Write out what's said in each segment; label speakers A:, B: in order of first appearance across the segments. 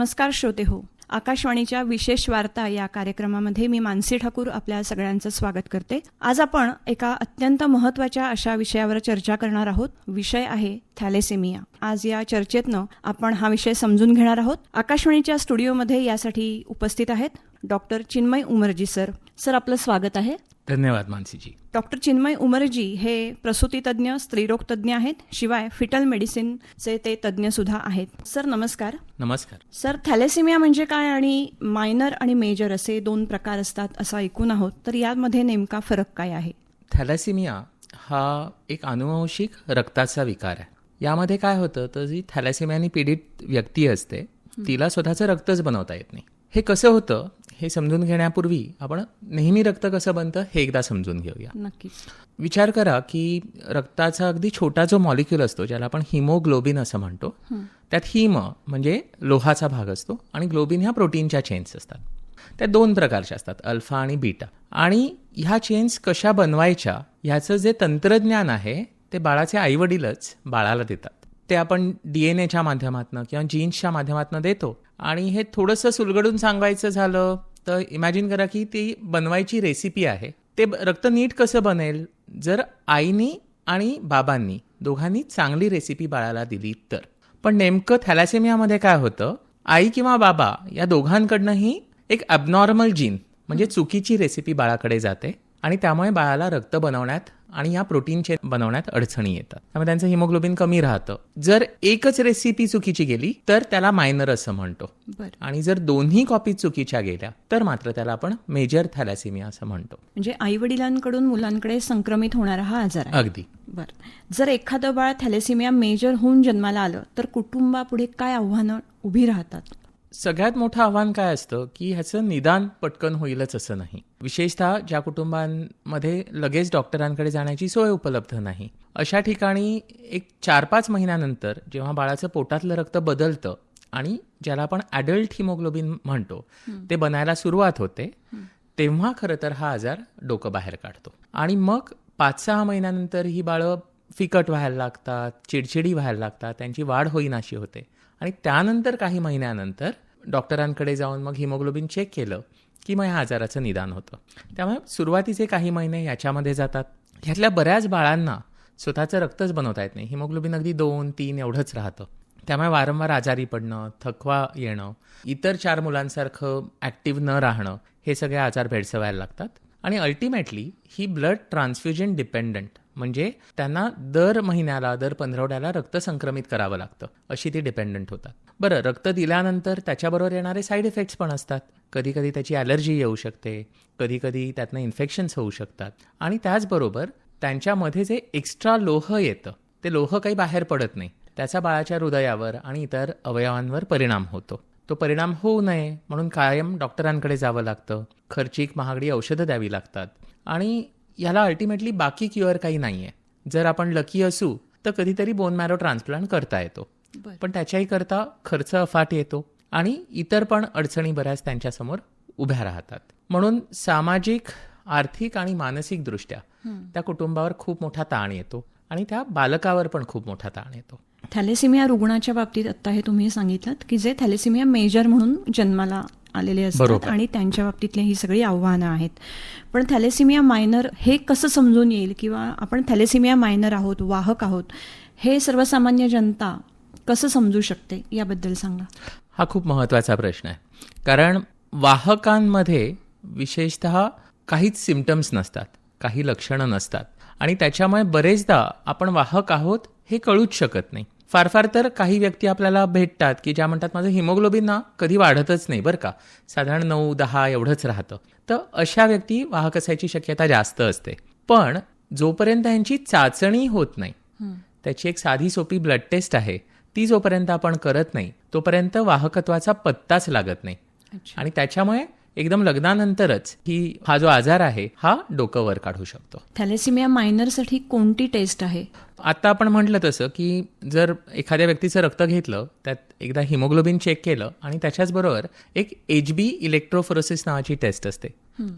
A: नमस्कार श्रोते हो आकाशवाणीच्या विशेष वार्ता या कार्यक्रमामध्ये मी मानसी ठाकूर आपल्या सगळ्यांचं स्वागत करते. आज आपण एका अत्यंत महत्त्वाच्या अशा विषयावर चर्चा करणार आहोत. विषय आहे थॅलेसेमिया. आज या चर्चेतनं आपण हा विषय समजून घेणार आहोत. आकाशवाणीच्या स्टुडिओमध्ये यासाठी उपस्थित आहेत doctor Chinmay Umarji sir. Sir आपलं स्वागत आहे.
B: धन्यवाद मानसीजी.
A: डॉक्टर चिन्मय उमरजी हे प्रसूती तज्ज्ञ स्त्रीरोग तज्ज्ञ आहेत शिवाय फिटल मेडिसिनचे ते तज्ज्ञ सुद्धा आहेत. सर नमस्कार.
B: नमस्कार.
A: सर थॅलेसिमिया म्हणजे काय आणि मायनर आणि मेजर असे दोन प्रकार असतात असं ऐकून आहोत तर यामध्ये नेमका फरक काय आहे?
B: थॅलॅसिमिया हा एक अनुवंशिक रक्ताचा विकार आहे. यामध्ये काय होतं तर जी थॅलॅसिमियानी पीडित व्यक्ती असते तिला स्वतःचं रक्तच बनवता येत नाही. हे कसं होतं हे समजून घेण्यापूर्वी आपण नेहमी रक्त कसं बनतं हे एकदा समजून घेऊया.
A: नक्कीच.
B: विचार करा की रक्ताचा अगदी छोटा जो मॉलिक्यूल असतो ज्याला आपण हिमोग्लोबिन असं म्हणतो त्यात हिम म्हणजे लोहाचा भाग असतो आणि ग्लोबिन ह्या प्रोटीनच्या चेन्स असतात. त्या दोन प्रकारच्या असतात अल्फा आणि बीटा आणि ह्या चेन्स कशा बनवायच्या ह्याचं जे तंत्रज्ञान आहे ते बाळाचे आईवडीलच बाळाला देतात. ते आपण डी एन एच्या माध्यमातून किंवा जीन्सच्या माध्यमातून देतो आणि हे थोडंसं सुलगडून सांगायचं झालं तर इमॅजिन करा की ती बनवायची रेसिपी आहे. ते ब- रक्त नीट कसं बनेल? जर आईनी आणि बाबांनी दोघांनी चांगली रेसिपी बाळाला दिली तर. पण नेमकं थॅलासेमियामध्ये काय होतं? आई किंवा बाबा या दोघांकडनंही एक अबनॉर्मल जीन म्हणजे चुकीची रेसिपी बाळाकडे जाते आणि त्यामुळे बाळाला रक्त बनवण्यात आणि या प्रोटीनचे बनवण्यात अडचणी येतात. त्यामुळे त्यांचं हिमोग्लोबिन कमी राहतं. जर एकच रेसिपी चुकीची गेली तर त्याला मायनर असं म्हणतो.
A: बरं.
B: आणि जर दोन्ही कॉपी चुकीच्या गेल्या तर मात्र त्याला आपण मेजर थॅलॅसिमिया असं म्हणतो.
A: म्हणजे आई वडिलांकडून मुलांकडे संक्रमित होणारा हा आजार आहे.
B: अगदी.
A: बरं. जर एखादं बाळ थॅलेसिमिया मेजर होऊन जन्माला आलं तर कुटुंबापुढे काय आव्हानं उभी राहतात?
B: सगळ्यात मोठं आव्हान काय असतं की ह्याचं निदान पटकन होईलच असं नाही. विशेषतः ज्या कुटुंबांमध्ये लगेच डॉक्टरांकडे जाण्याची सोय उपलब्ध नाही. अशा ठिकाणी एक चार पाच महिन्यानंतर जेव्हा बाळाचं पोटातलं रक्त बदलतं आणि ज्याला आपण ॲडल्ट हिमोग्लोबिन म्हणतो ते बनायला सुरुवात होते तेव्हा खरं तर हा आजार डोकं बाहेर काढतो. आणि मग पाच सहा महिन्यानंतर ही बाळं फिकट व्हायला लागतात चिडचिडी व्हायला लागतात त्यांची वाढ होईनाशी होते. आणि त्यानंतर काही महिन्यानंतर डॉक्टरांकडे जाऊन मग हिमोग्लोबिन चेक केलं की मग ह्या आजाराचं निदान होतं. त्यामुळे सुरुवातीचे काही महिने याच्यामध्ये जातात. ह्यातल्या बऱ्याच बाळांना स्वतःचं रक्तच बनवता येत नाही. हिमोग्लोबिन अगदी दोन तीन एवढंच राहतं. त्यामुळे वारंवार आजारी पडणं थकवा येणं इतर चार मुलांसारखं ॲक्टिव्ह न राहणं हे सगळे आजार भेडसवायला लागतात. आणि अल्टिमेटली ही ब्लड ट्रान्सफ्युजन डिपेंडंट. म्हणजे त्यांना दर महिन्याला दर पंधरवड्याला रक्त संक्रमित करावं लागतं. अशी ती डिपेंडंट होतात. बरं रक्त दिल्यानंतर त्याच्याबरोबर येणारे साईड इफेक्ट्स पण असतात. कधी कधी त्याची ॲलर्जी येऊ शकते. कधी कधी त्यातनं इन्फेक्शन्स होऊ शकतात. आणि त्याचबरोबर त्यांच्यामध्ये जे एक्स्ट्रा लोह येतं ते लोह काही बाहेर पडत नाही. त्याचा बाळाच्या हृदयावर आणि इतर अवयवांवर परिणाम होतो. तो परिणाम होऊ नये म्हणून कायम डॉक्टरांकडे जावं लागतं. खर्चिक महागडी औषधं द्यावी लागतात. आणि याला अल्टिमेटली बाकी क्युअर काही नाही आहे जर आपण लकी असू तर कधीतरी बोन मॅरो ट्रान्सप्लांट करता येतो. पण त्याच्याही करता खर्च अफाट येतो आणि इतर पण अडचणी बऱ्याच त्यांच्यासमोर उभ्या राहतात. म्हणून सामाजिक आर्थिक आणि मानसिक दृष्ट्या त्या कुटुंबावर खूप मोठा ताण येतो आणि त्या बालकावर पण खूप मोठा ताण येतो.
A: थॅलेसिमिया रुग्णाच्या बाबतीत आता हे तुम्ही सांगितलं की जे थॅलेसिमिया मेजर म्हणून जन्माला आलेले असतात. आणि त्यांच्या बाबतीतली ही सगळी आव्हानं आहेत. पण थॅलेसिमिया मायनर हे कसं समजून येईल किंवा आपण थॅलेसिमिया मायनर आहोत वाहक आहोत हे सर्वसामान्य जनता कसं समजू शकते याबद्दल सांगा.
B: हा खूप महत्त्वाचा प्रश्न आहे. कारण वाहकांमध्ये विशेषत काहीच सिमटम्स नसतात काही लक्षणं नसतात आणि त्याच्यामुळे बरेचदा आपण वाहक आहोत हे कळूच शकत नाही. फार फार तर काही व्यक्ती आपल्याला भेटतात की ज्या म्हणतात माझं हिमोग्लोबिन ना कधी वाढतच नाही बरं का. साधारण नऊ दहा एवढंच राहतं. तर अशा व्यक्ती वाहक असायची शक्यता जास्त असते. पण जोपर्यंत यांची चाचणी होत नाही त्याची एक साधी सोपी ब्लड टेस्ट आहे ती जोपर्यंत आपण करत नाही तोपर्यंत वाहकत्वाचा पत्ताच लागत नाही. आणि त्याच्यामुळे एकदम लग्नानंतरच ही हा जो आजार आहे हा डोकं वर काढू शकतो.
A: थॅलेसिमिया मायनरसाठी कोणती टेस्ट आहे?
B: आता आपण म्हटलं तसं की जर एखाद्या व्यक्तीचं रक्त घेतलं त्यात एकदा हिमोग्लोबिन चेक केलं आणि त्याच्याच बरोबर एक एच बी इलेक्ट्रोफोरोसिस नावाची टेस्ट असते.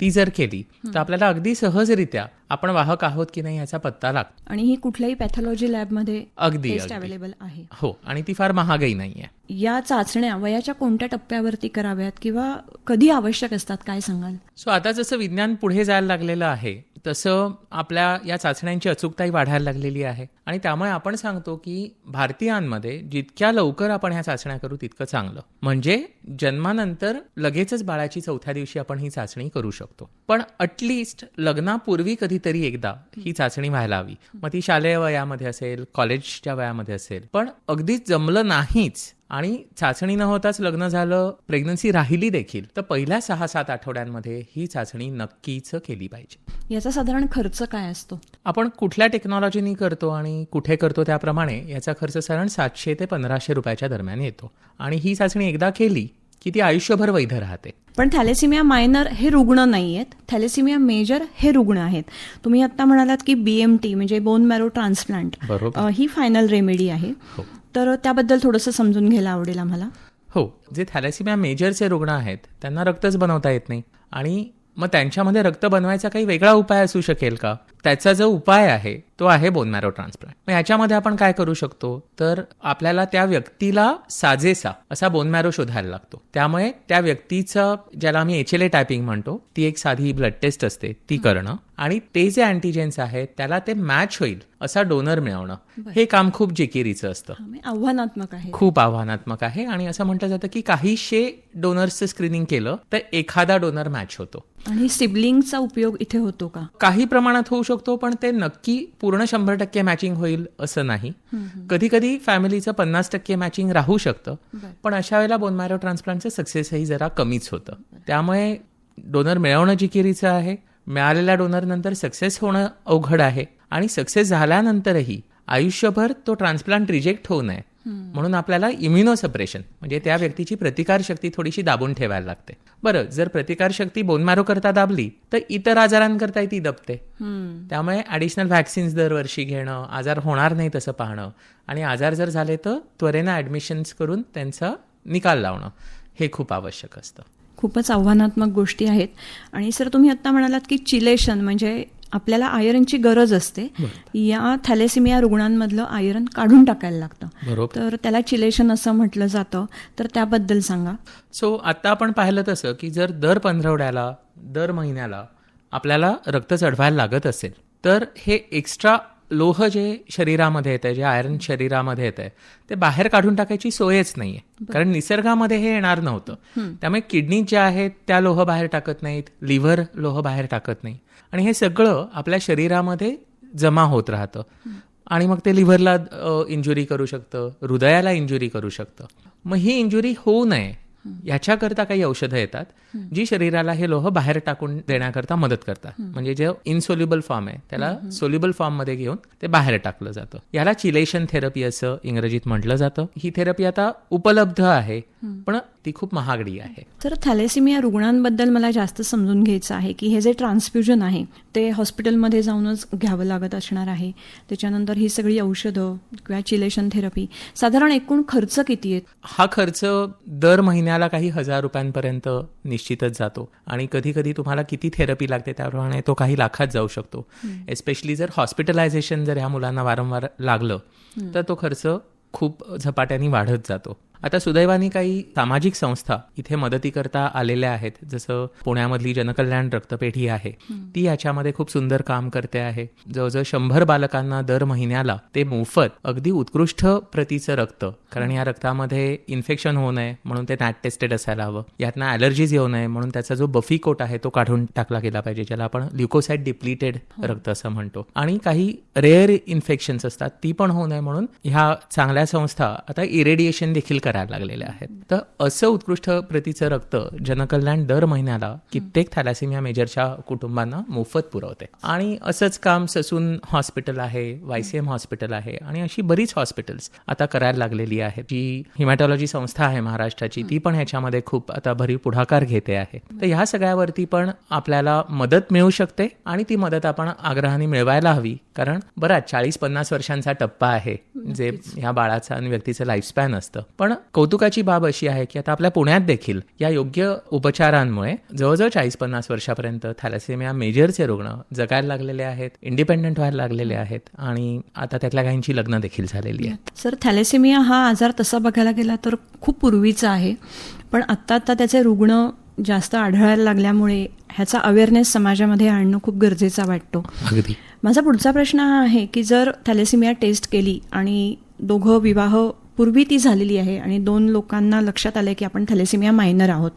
B: ती जर केली तर आपल्याला अगदी सहजरित्या आपण वाहक आहोत की नाही याचा पत्ता लागतो.
A: आणि ही कुठल्याही पॅथॉलॉजी लॅबमध्ये
B: अगदी
A: अवेलेबल आहे.
B: हो आणि ती फार महागही नाहीये.
A: या चाचण्या वयाच्या कोणत्या टप्प्यावरती कराव्यात किंवा कधी आवश्यक असतात काय सांगाल?
B: सो आता जसं विज्ञान पुढे जायला लागलेलं आहे तसं आपल्या या चाचण्यांची अचूकताही वाढायला लागलेली आहे. आणि त्यामुळे आपण सांगतो की भारतीयांमध्ये जितक्या लवकर आपण ह्या चाचण्या करू तितकं चांगलं. म्हणजे जन्मानंतर लगेचच बाळाची चौथ्या दिवशी आपण ही चाचणी करू शकतो. पण अटलिस्ट लग्नापूर्वी कधीतरी एकदा ही चाचणी व्हायला हवी. मग ती शालेय वयामध्ये असेल कॉलेजच्या वयामध्ये असेल. पण अगदीच जमलं नाहीच आणि चाचणी न होताच लग्न झालं प्रेग्नन्सी राहिली देखील तर पहिल्या सहा सात आठवड्यांमध्ये ही चाचणी नक्कीच केली पाहिजे.
A: याचा साधारण खर्च काय असतो?
B: आपण कुठल्या टेक्नॉलॉजीनी करतो आणि कुठे करतो त्याप्रमाणे याचा खर्च साधारण सातशे ते पंधराशे रुपयाच्या दरम्यान येतो. आणि ही चाचणी एकदा केली की ती आयुष्यभर वैध राहते.
A: पण थॅलेसिमिया मायनर हे रुग्ण नाही आहेत थॅलेसिमिया मेजर हे रुग्ण आहेत. तुम्ही आता म्हणालात की बीएमटी म्हणजे बोन मॅरो ट्रान्सप्लांट
B: बरोबर.
A: ही फायनल रेमेडी आहे.
B: हो.
A: तर त्याबद्दल थोडंसं समजून घ्यायला आवडेल आम्हाला.
B: हो जे थॅलेसिमिया मेजरचे रुग्ण आहेत त्यांना रक्तच बनवता येत नाही. आणि मग त्यांच्यामध्ये रक्त बनवायचा काही वेगळा उपाय असू शकेल का? त्याचा जो उपाय आहे तो आहे बोन मॅरो ट्रान्सप्लांट मग याच्यामध्ये आपण काय करू शकतो? तर आपल्याला त्या व्यक्तीला साजेसा असा बोन मॅरो शोधायला लागतो. त्यामुळे त्या व्यक्तीचं ज्याला आम्ही एच एल ए टायपिंग म्हणतो ती एक साधी ब्लड टेस्ट असते ती करणं. आणि ते जे अँटीजेन्स आहेत त्याला ते मॅच होईल असा डोनर मिळवणं. हे काम खूप जिकिरीचं असतं.
A: म्हणजे आव्हानात्मक आहे.
B: खूप आव्हानात्मक आहे. आणि असं म्हटलं जातं की काहीशे डोनर्सचं स्क्रीनिंग केलं तर एखादा डोनर मॅच होतो.
A: आणि सिबलिंगचा उपयोग इथे होतो का?
B: काही प्रमाणात होऊ शकतो पण ते नक्की पूर्ण शंभर टक्के मॅचिंग होईल असं नाही. कधी कधी फॅमिलीचं पन्नास टक्के मॅचिंग राहू शकतं पण अशा वेळेला बोन मॅरो ट्रान्सप्लांटचं सक्सेसही जरा कमीच होतं. त्यामुळे डोनर मिळवणं जिकिरीचं आहे. मिळालेल्या डोनर नंतर सक्सेस होणं अवघड आहे. आणि सक्सेस झाल्यानंतरही आयुष्यभर तो ट्रान्सप्लांट रिजेक्ट होऊ नये. म्हणून आपल्याला इम्युनोसप्रेशन म्हणजे त्या व्यक्तीची प्रतिकारशक्ती थोडीशी दाबून ठेवायला लागते. बरं जर प्रतिकारशक्ती बोनमॅरो करता दाबली तर इतर आजारांकरताही ती दबते. त्यामुळे ॲडिशनल व्हॅक्सिन्स दरवर्षी घेणं आजार होणार नाही तसं पाहणं आणि आजार जर झाले तर त्वरेनं ॲडमिशन्स करून त्यांचा निकाल लावणं हे खूप आवश्यक असतं.
A: खूपच आव्हानात्मक गोष्टी आहेत. आणि सर तुम्ही आता म्हणालात की चिलेशन म्हणजे आपल्याला आयरनची गरज असते. या थॅलेसिमिया रुग्णांमधलं आयरन काढून टाकायला लागतं.
B: बरोबर.
A: तर त्याला चिलेशन असं म्हटलं जातं. तर त्याबद्दल सांगा.
B: सो आता आपण पाहिलं तसं की जर दर पंधरवड्याला दर महिन्याला आपल्याला रक्त चढवायला लागत असेल तर हे एक्स्ट्रा लोह जे शरीरामध्ये येतं जे आयरन शरीरामध्ये येत आहे ते बाहेर काढून टाकायची सोयच नाहीये. कारण निसर्गामध्ये हे येणार नव्हतं. त्यामुळे किडनी ज्या आहेत त्या लोह बाहेर टाकत नाहीत. लिव्हर लोह बाहेर टाकत नाही. आणि हे सगळं आपल्या शरीरामध्ये जमा होत राहतं. आणि मग ते लिव्हरला इंजुरी करू शकतं हृदयाला इंजुरी करू शकतं. मग ही इंजुरी होऊ नये. याच्याकरता काही औषधं येतात जी शरीराला हे लोह बाहेर टाकून देण्याकरता मदत करतात. म्हणजे जे इनसोल्युबल फॉर्म आहे त्याला सोल्युबल फॉर्ममध्ये घेऊन ते बाहेर टाकलं जातं. याला चिलेशन थेरपी असं इंग्रजीत म्हटलं जातं. ही थेरपी आता उपलब्ध आहे पण ती खूप महागडी आहे.
A: तर थॅलेसिमिया रुग्णांबद्दल मला जास्त समजून घ्यायचं आहे की हे जे ट्रान्सफ्युजन आहे ते हॉस्पिटलमध्ये जाऊनच घ्यावं लागत असणार आहे. त्याच्यानंतर ही सगळी औषधं किंवा चिलेशन थेरपी साधारण एकूण खर्च किती आहेत?
B: हा खर्च दर महिन्याला काही हजार रुपयांपर्यंत निश्चितच जातो. आणि कधी कधी तुम्हाला किती थेरपी लागते त्याप्रमाणे तो काही लाखात जाऊ शकतो. एस्पेशली जर हॉस्पिटलायझेशन जर ह्या मुलांना वारंवार लागलं तर तो खर्च खूप झपाट्याने वाढत जातो. आता सुदैवाने काही सामाजिक संस्था इथे मदतीकरता आलेल्या आहेत. जसं पुण्यामधली जनकल्याण रक्तपेढी आहे. ती याच्यामध्ये खूप सुंदर काम करते आहे. जवळजवळ शंभर बालकांना दर महिन्याला ते मोफत अगदी उत्कृष्ट प्रतीचं रक्त कारण या रक्तामध्ये इन्फेक्शन होऊ नये म्हणून ते नॅट टेस्टेड असायला हवं. यातनं ॲलर्जीज येऊ नये म्हणून त्याचा जो बफी कोट आहे तो काढून टाकला गेला पाहिजे ज्याला आपण ल्युकोसाइड डिप्लिटेड रक्त असं म्हणतो. आणि काही रेअर इन्फेक्शन्स असतात ती पण होऊ नये म्हणून ह्या चांगल्या संस्था आता इरेडिएशन देखील करायला लागलेल्या आहेत. तर असं उत्कृष्ट प्रतीचं रक्त जनकल्याण दर महिन्याला कित्येक थॅलासिमिया मेजरच्या कुटुंबांना मोफत पुरवते. आणि असंच काम ससून हॉस्पिटल आहे वायसीएम हॉस्पिटल आहे आणि अशी बरीच हॉस्पिटल्स आता करायला लागलेली आहेत. जी हिमॅटॉलॉजी संस्था आहे महाराष्ट्राची ती पण ह्याच्यामध्ये खूप आता भरीव पुढाकार घेते आहे. तर ह्या सगळ्यावरती पण आपल्याला मदत मिळू शकते आणि ती मदत आपण आग्रहाने मिळवायला हवी. कारण बराच चाळीस पन्नास वर्षांचा टप्पा आहे जे ह्या बाळाचा आणि व्यक्तीचं लाईफस्पॅन असतं. पण कौतुकाची बाब अशी आहे की आता आपल्या पुण्यात देखील या योग्य उपचारांमुळे जवळजवळ चाळीस पन्नास वर्षापर्यंत थॅलेसेमिया मेजरचे रुग्ण जगायला लागलेले आहेत इंडिपेंडंट व्हायला लागलेले आहेत आणि आता त्यातल्या काहींची लग्न देखील झालेली आहेत.
A: सर थॅलेसेमिया हा आजार तसा बघायला गेला तर खूप पूर्वीचा आहे पण आत्ता आत्ता त्याचे रुग्ण जास्त आढळायला लागल्यामुळे ह्याचा अवेअरनेस समाजामध्ये आणणं खूप गरजेचा वाटतो.
B: अगदी.
A: माझा पुढचा प्रश्न हा आहे की जर थॅलेसिमिया टेस्ट केली आणि दोघं विवाह पूर्वी ती झालेली आहे आणि दोन लोकांना लक्षात आलंय की आपण थॅलेसिमिया मायनर आहोत.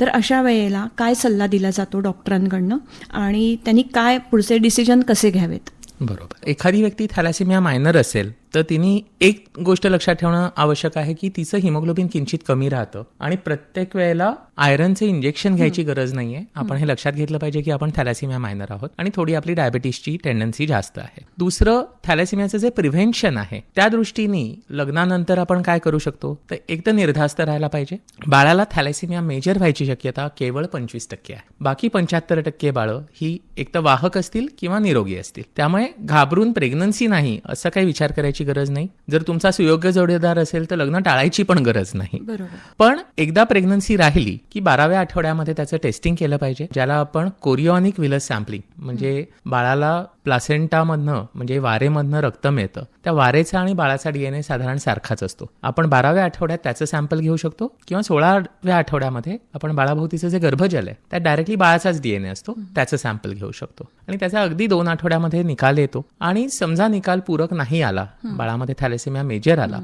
A: तर अशा वेळेला काय सल्ला दिला जातो डॉक्टरांकडनं आणि त्यांनी काय पुढचे डिसिजन कसे घ्यावेत?
B: बरोबर. एखादी व्यक्ती थॅलासेमिया मायनर असेल तर तिने एक गोष्ट लक्षात ठेवणं आवश्यक आहे की तिचं हिमोग्लोबिन किंचित कमी राहतं आणि प्रत्येक वेळेला आयरनचे इंजेक्शन घ्यायची गरज नाहीये. आपण हे लक्षात घेतलं पाहिजे की आपण थॅलासेमिया मायनर आहोत आणि थोडी आपली डायबिटीसची टेंडन्सी जास्त आहे. दुसरं थॅलासेमियाचं जे प्रिव्हेन्शन आहे त्या दृष्टीने लग्नानंतर आपण काय करू शकतो? तर एक तर निर्धास्त राहायला पाहिजे. बाळाला थॅलेसिमिया मेजर व्हायची शक्यता केवळ पंचवीस टक्के आहे. बाकी पंच्याहत्तर टक्के बाळं ही एक तर वाहक असतील किंवा निरोगी असतील. त्यामुळे घाबरून प्रेग्नन्सी नाही असं काही विचार करायची गरज नाही. जर तुमचा सुयोग्य जोडीदार असेल तर लग्न टाळायची पण गरज नाही. पण एकदा प्रेग्नन्सी राहिली की बाराव्या आठवड्यामध्ये त्याचं टेस्टिंग केलं पाहिजे ज्याला आपण कोरिओनिक विलस सॅम्पलिंग म्हणजे बाळाला प्लासेंटामधनं म्हणजे वारेमधनं रक्त मिळतं त्या वारेचा आणि बाळाचा डीएनए साधारण सारखाच असतो. आपण बाराव्या आठवड्यात त्याचं सॅम्पल घेऊ शकतो किंवा सोळाव्या आठवड्यामध्ये आपण बाळाभोवतीचं जे गर्भजल आहे त्यात डायरेक्टली बाळाचाच डीएनए असतो त्याचं सॅम्पल घेऊ शकतो. आणि त्याचा अगदी दोन आठवड्यामध्ये निकाल येतो. आणि समजा निकाल पूरक नाही आला बाळामध्ये थॅलेसेमिया मेजर आला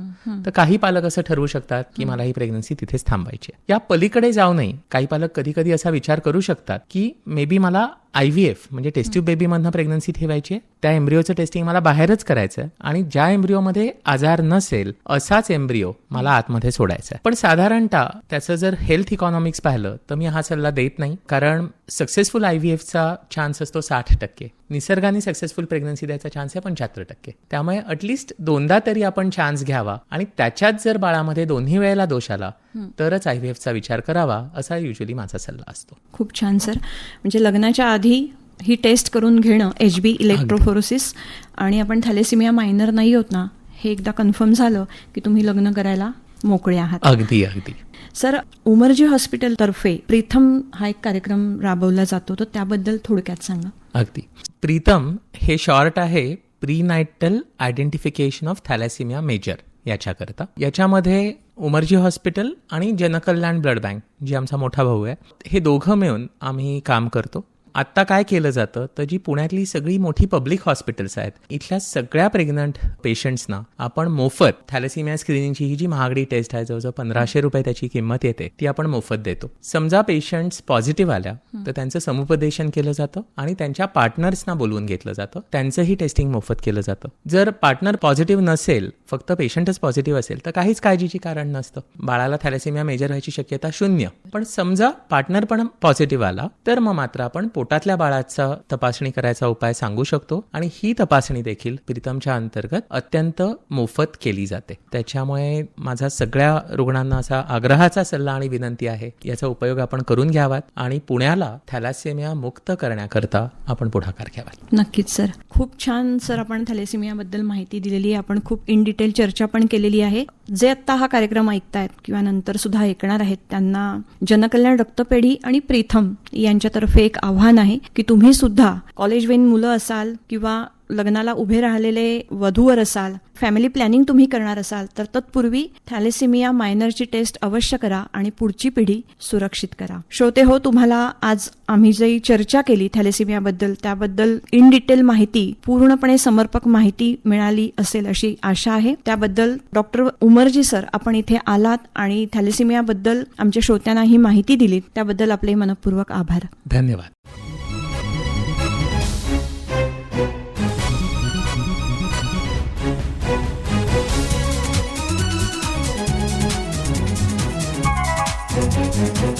B: तर काही पालक असं ठरवू शकतात की मला ही प्रेग्नन्सी तिथेच थांबायची. या पलीकडे जाऊ नये. काही पालक कधी कधी असा विचार करू शकतात की मे बी मला आय व्ही एफ म्हणजे टेस्ट्यू बेबीमधनं प्रेग्नन्सी ठेवायची आहे त्या एम्ब्रिओचं टेस्टिंग मला बाहेरच करायचं आहे आणि ज्या एम्ब्रिओमध्ये आजार नसेल असाच एम्ब्रिओ मला आतमध्ये सोडायचा आहे. पण साधारणतः त्याचं जर हेल्थ इकॉनॉमिक्स पाहिलं तर मी हा सल्ला देत नाही कारण सक्सेसफुल आय व्ही एफचा चान्स असतो साठ टक्के. निसर्गाने सक्सेसफुल प्रेग्नन्सी द्यायचा चान्स आहे पंच्याहत्तर टक्के. त्यामुळे अटलिस्ट दोनदा तरी आपण चान्स घ्यावा आणि त्याच्यात जर बाळामध्ये दोन्ही वेळेला दोष आला तरच आय व्ही एफचा विचार करावा असा युजली माझा सल्ला असतो.
A: खूप छान सर. म्हणजे लग्नाच्या आधी ही टेस्ट करून घेणं एच बी इलेक्ट्रोफोरोसिस आणि आपण थॅलेसिमिया मायनर नाही होत ना हे एकदा कन्फर्म झालं की तुम्ही लग्न करायला मोकळे आहात.
B: अगदी अगदी.
A: सर उमरजी हॉस्पिटलतर्फे प्रीथम हा एक कार्यक्रम राबवला जातो तर त्याबद्दल थोडक्यात सांगा.
B: अगदी. प्रीतम हे शॉर्ट आहे prenatal identification of thalassemia major याच्याकरता. याच्यामध्ये उमरजी हॉस्पिटल आणि जनकल्याण ब्लड बँक जे आमचा मोठा भाऊ आहे हे दोघं मिळून आम्ही काम करतो. आत्ता काय केलं जातं? तर जी पुण्यातली सगळी मोठी पब्लिक हॉस्पिटल्स आहेत इथल्या सगळ्या प्रेग्नंट पेशंट्सना आपण मोफत थॅलेसिमिया स्क्रीनिंगची ही जी महागडी टेस्ट आहे जवळजवळ पंधराशे रुपये त्याची किंमत येते ती आपण मोफत देतो. समजा पेशंट्स पॉझिटिव्ह आल्या तर त्यांचं समुपदेशन केलं जातं आणि त्यांच्या पार्टनर्सना बोलवून घेतलं जातं. त्यांचंही टेस्टिंग मोफत केलं जातं. जर पार्टनर पॉझिटिव्ह नसेल फक्त पेशंटच पॉझिटिव्ह असेल तर काहीच काळजीची कारण नसतं. बाळाला थॅलेसिमिया मेजर व्हायची शक्यता शून्य. पण समजा पार्टनर पण पॉझिटिव्ह आला तर मग मात्र आपण पोटातल्या बाळाचा तपासणी करायचा उपाय सांगू शकतो आणि ही तपासणी देखील प्रीतमच्या अंतर्गत अत्यंत मोफत केली जाते. त्याच्यामुळे माझा सगळ्या रुग्णांना असा आग्रहाचा सल्ला आणि विनंती आहे याचा उपयोग आपण करून घ्यावात आणि पुण्याला थॅलासेमिया मुक्त करण्याकरता आपण पुढाकार घ्यावा
A: नक्कीच सर. खूप छान सर आपण थॅलेसेमियाबद्दल माहिती दिलेली आहे. आपण खूप इन डिटेल चर्चा पण केलेली आहे. जे आत्ता हा कार्यक्रम ऐकतायत किंवा नंतर सुद्धा ऐकणार आहेत त्यांना जनकल्याण रक्तपेढी आणि प्रीथम यांच्यातर्फे एक आव्हान आहे की तुम्ही सुद्धा कॉलेज वेन मुलं असाल किंवा लग्नाला उभे राहिलेले वधूवर असाल फॅमिली प्लॅनिंग तुम्ही करणार असाल तर तत्पूर्वी थॅलेसिमिया मायनरची टेस्ट अवश्य करा आणि पुढची पिढी सुरक्षित करा. श्रोते हो तुम्हाला आज आम्ही जी चर्चा केली थॅलेसिमियाबद्दल त्याबद्दल इन डिटेल माहिती पूर्णपणे समर्पक माहिती मिळाली असेल अशी आशा आहे. त्याबद्दल डॉक्टर उमरजी सर आपण इथे आलात आणि थॅलेसिमियाबद्दल आमच्या श्रोत्यांना ही माहिती दिलीत. त्याबद्दल आपले मनपूर्वक आभार.
B: धन्यवाद.
C: Música